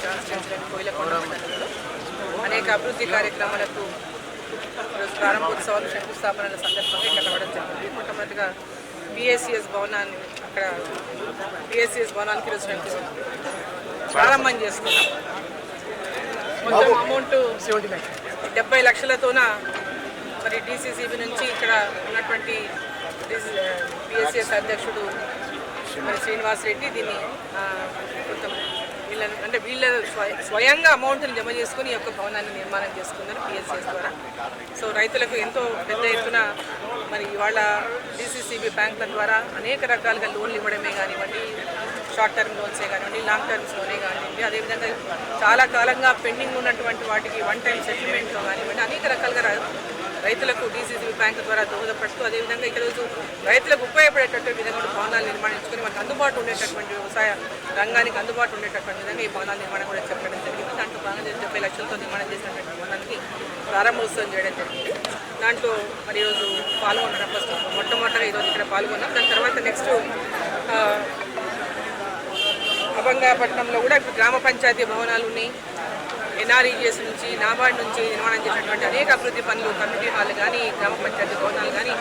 Parliament Koilkonda అనేక అభివృద్ధి కార్యక్రమాలకు ఈరోజు ప్రారంభోత్సవాలు శంకుస్థాపనల సందర్భంగా ఇక్కడ రావడం జరిగింది. మొట్టమొదటిగా బీఎస్సీఎస్ భవనాన్ని అక్కడ బీఎస్సీఎస్ భవనానికి ఈరోజు శంకు ప్రారంభం చేసుకున్నాం. మొత్తం అమౌంట్ డెబ్బై లక్షలతోన మరి డిసిసిబి నుంచి ఇక్కడ ఉన్నటువంటి బీఎస్సీఎస్ అధ్యక్షుడు మరి శ్రీనివాస్ రెడ్డి దీన్ని ఆ, కొంత వీళ్ళని అంటే వీళ్ళ స్వయ- స్వయంగా అమౌంట్ని జమ చేసుకుని ఈ యొక్క భవనాన్ని నిర్మాణం చేసుకుందని పిఎస్సిఎస్ ద్వారా. సో రైతులకు ఎంతో పెద్ద ఎత్తున మరి ఇవాళ డిసిసిబి బ్యాంకుల ద్వారా అనేక రకాలుగా లోన్లు ఇవ్వడమే కానివ్వండి షార్ట్ టర్మ్ లోన్సే కానివ్వండి లాంగ్ టర్మ్స్లోనే కానివ్వండి అదేవిధంగా చాలా కాలంగా పెండింగ్ ఉన్నటువంటి వాటికి వన్ టైం సెటిల్మెంట్లో కానివ్వండి అనేక రకాలుగా రైతులకు డీసీసీబీ బ్యాంక్ ద్వారా దోహదపడుతూ అదేవిధంగా ఈరోజు రోజు రైతులకు ఉపయోగపడేటటువంటి విధంగా భవనాలు నిర్మాణించుకొని మనకు అందుబాటు ఉండేటటువంటి వ్యవసాయ రంగానికి అందుబాటు ఉండేటటువంటి విధంగా ఈ భవనాల నిర్మాణం కూడా చెప్పడం జరిగింది. దాంట్లో భాగంగా డెబ్బై లక్షలతో నిర్మాణం చేసినటువంటి భవనానికి ప్రారంభోత్సవం చేయడం జరిగింది. దాంట్లో మరి ఈరోజు పాల్గొనడం ఫస్ట్ మొట్టమొదటిగా ఈరోజు ఇక్కడ పాల్గొన్నాం. దాని తర్వాత నెక్స్ట్ అభంగాపట్నంలో కూడా ఇప్పుడు గ్రామ పంచాయతీ భవనాలు ఉన్నాయి. ఎన్ఆర్ఈజిఎస్ నుంచి నాబార్డ్ నుంచి నిర్మాణం చేసినటువంటి అనేక అభివృద్ధి పనులు కమ్యూనిటీ హాల్ కానీ గ్రామ పంచాయతీ భవనాలు కానీ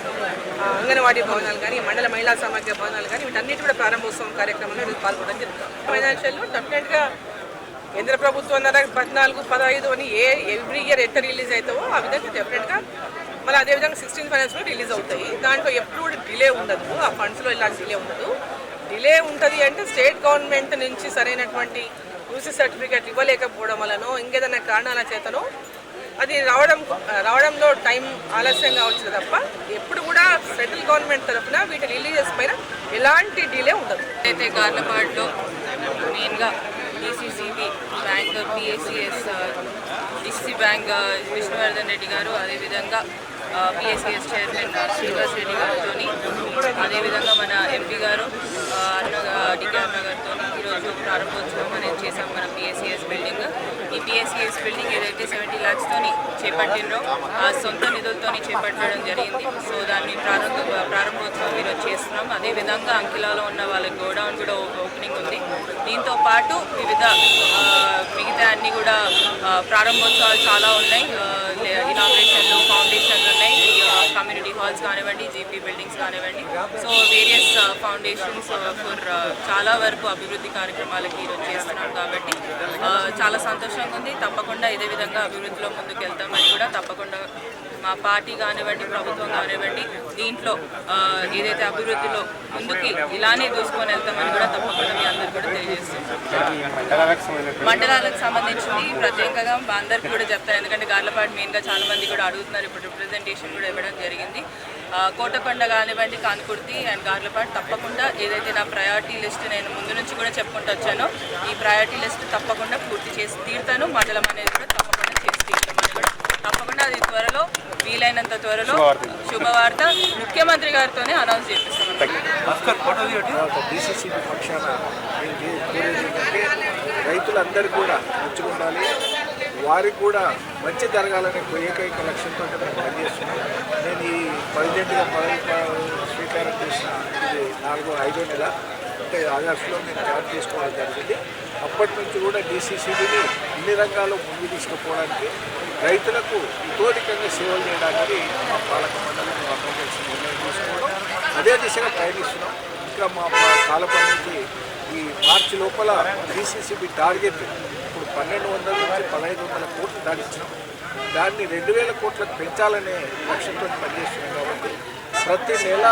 అంగన్వాడీ భవనాలు కానీ మండల మహిళా సమాఖ్య భవనాలు కానీ వీటన్నిటి కూడా ప్రారంభోత్సవం కార్యక్రమంలో ఈరోజు పాల్గొనడం జరుగుతుంది. ఫైనాన్షియల్లో డెఫినెట్గా కేంద్ర ప్రభుత్వం ద్వారా పద్నాలుగు పదహైదు అని ఏ ఎవ్రీ ఇయర్ ఎంత రిలీజ్ అవుతావో ఆ విధంగా డెఫినెట్గా మళ్ళీ అదేవిధంగా సిక్స్టీన్ ఫైనాన్స్ కూడా రిలీజ్ అవుతాయి. దాంట్లో ఎప్పుడు డిలే ఉండదు. ఆ ఫండ్స్లో ఇలాంటి డిలే ఉండదు. డిలే ఉంటుంది అంటే స్టేట్ గవర్నమెంట్ నుంచి సరైనటువంటి యూసీ సర్టిఫికేట్ ఇవ్వలేకపోవడం వలనో ఇంకేదైనా కారణాల చేతనో అది రావడం రావడంలో టైం ఆలస్యం కావచ్చు తప్ప ఎప్పుడు కూడా సెంట్రల్ గవర్నమెంట్ తరఫున వీటి రిలీజెస్ పైన ఎలాంటి డిలే ఉండదు. అయితే గార్లపాడులో మెయిన్గా DCCB bank PSCS DCC bank Vishnuvardhan Reddy గారు అదేవిధంగా పిఎస్సిఎస్ చైర్మన్ శ్రీనివాస్ రెడ్డి గారితో అదేవిధంగా మన ఎంపీ గారు అన్న డిగ్రీ డికే అరుణ ప్రారంభోత్సవం అనేది చేశాం మనం పిఎస్సిఎస్ బిల్డింగ్ ఈ పిఎస్సిఎస్ బిల్డింగ్ ఏదైతే సెవెంటీ ల్యాక్స్తోని చేపట్టినరో ఆ సొంత నిధులతోని చేపట్టడం జరిగింది. సో దాన్ని ప్రారంభ ప్రారంభోత్సవం ఈరోజు చేస్తున్నాం అదేవిధంగా అంకిలాలో ఉన్న వాళ్ళ గోడౌన్ కూడా ఓపెనింగ్ ఉంది. దీంతో పాటు వివిధ మిగతా అన్ని కూడా ప్రారంభోత్సవాలు చాలా ఉన్నాయి. ఇనాగ్రేషన్లు ఫౌండేషన్లు ఉన్నాయి. హాల్స్ కానివ్వండి జీపీ బిల్డింగ్స్ కానివ్వండి. సో వేరియస్ ఫౌండేషన్స్ ఫర్ చాలా వరకు అభివృద్ధి కార్యక్రమాలకి ఈరోజు చేస్తున్నాం కాబట్టి uh, చాలా సంతోషంగా ఉంది. తప్పకుండా ఇదే విధంగా అభివృద్ధిలో ముందుకు వెళ్తామని కూడా తప్పకుండా మా పార్టీ కానివ్వండి ప్రభుత్వం కానివ్వండి దీంట్లో ఏదైతే అభివృద్ధిలో ముందుకి ఇలానే దూసుకొని వెళ్తామని కూడా తప్పకుండా మీ అందరు కూడా తెలియజేస్తున్నాం మండలాలకు సంబంధించింది ప్రత్యేకంగా మా అందరికి కూడా చెప్తాను. ఎందుకంటే గార్లపాటు మెయిన్గా చాలా మంది కూడా అడుగుతున్నారు. ఇప్పుడు రిప్రజెంటేషన్ కూడా ఇవ్వడం జరిగింది. కోటకొండ కానివ్వండి కాన్కుర్తి అండ్ గార్లపాటు తప్పకుండా ఏదైతే నా ప్రయారిటీ లిస్ట్ నేను ముందు నుంచి కూడా చెప్పుకుంటూ వచ్చానో ఈ ప్రయారిటీ లిస్ట్ తప్పకుండా పూర్తి చేసి తీరుతాను. మండలం అనేది కూడా తప్పకుండా చేసి తీరుతామని కూడా తప్పకుండా అది త్వరలో వీలైనంత త్వరలో శుభవార్త. ముఖ్యమంత్రి గారితోనే అనౌన్స్ చేపిస్తాం డిసిసిబి పక్షాన నేను చే- కోరేది ఏంటంటే రైతులందరూ కూడా వారికి కూడా మంచి జరగాలనే ఒక ఏకైక లక్ష్యంతో మేము పనిచేస్తున్నాం. నేను ఈ ప్రెసిడెంట్గా పదవి స్వీకారం చేసిన ఇది నాలుగో ఐదో నెల అంటే ఆగస్టులో నేను జాయిన్ చేసుకోవడం జరిగింది. అప్పటి నుంచి కూడా డీసీసీబీని అన్ని రంగాల్లో ముందు తీసుకుపోవడానికి రైతులకు ఇతోధికంగా సేవలు చేయడానికి మా పాలక మండలి మేము కలిసి నిర్ణయం తీసుకోవడం. అదే దిశగా ప్రయాణిస్తున్నాం. ఇంకా మా ప- ఈ మార్చి లోపల డీసీసీబీ టార్గెట్ పన్నెండు వందల నుంచి పదహైదు వందల కోట్లు దాటించినాం దాన్ని రెండు వేల కోట్లకు పెంచాలనే లక్ష్యంతో పనిచేస్తున్నాం కాబట్టి ప్రతి నెల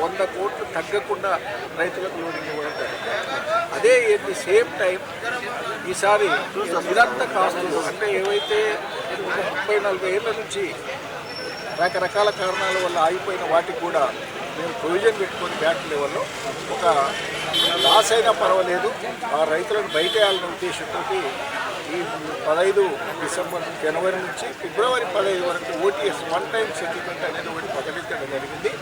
వంద కోట్లు తగ్గకుండా రైతులకు లోన్ ఇవ్వడం అదే ఎట్ ది సేమ్ టైం ఈసారి నిరంతర కాస్టులు అంటే ఏవైతే ముప్పై నలభై ఏళ్ళ నుంచి రకరకాల కారణాల వల్ల ఆగిపోయిన వాటికి కూడా మేము ప్రొవిజన్ పెట్టుకొని బ్యాంక్ లెవెల్లో ఒక లాస్ అయినా పర్వాలేదు. ఆ రైతులను బయట వేయాలనే ఉద్దేశంతో ఈ పదహైదు డిసెంబర్ జనవరి నుంచి ఫిబ్రవరి పదహైదు వరకు ఓటీఎస్ వన్ టైం సెటిల్మెంట్ అనేది ఒకటి ప్రకటించడం జరిగింది.